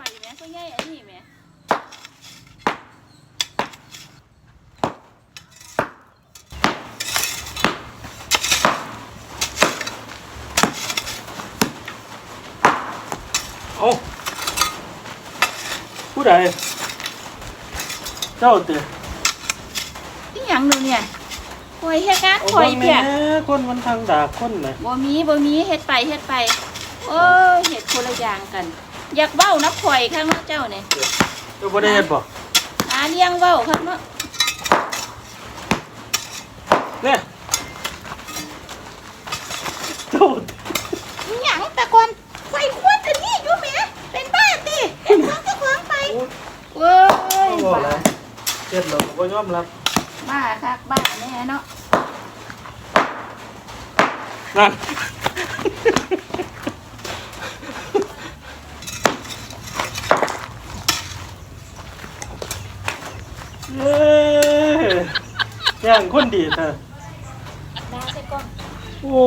ก็ใหญ่อันนี้แหม่เอ้าผู้ใดเจ้าเตะอีหยังหนูเนี่ยคอยเฮ็ดงานเอาคอยเบิ่งเพียแม่คนมันทางด่าคนน่ะบ่มีบ่มีเฮ็ดไปเฮ็ดไป โอ้ยเฮ็ดคนละอย่างกัน อยากเว้านับข่อยข้างเนาะเจ้าเนี่ยเจ้าบ่ได้เฮ็ดบ่หาเลี้ยงเว้าข้างเนาะเนี่ยเจ้าอีหยังแต่ก่อนใส่ขวดอันนี้อยู่แหม่เป็นบ้าติเอ็นของเจ้าของไปโอ้ยเว้ยบ่อะไรเฮ็ดแล้วก็บ่ยอมรับบ้าคักบ้าแน่เนาะนั่น เย้ย่างคนดีเถอะดาใส่กล้องโอ้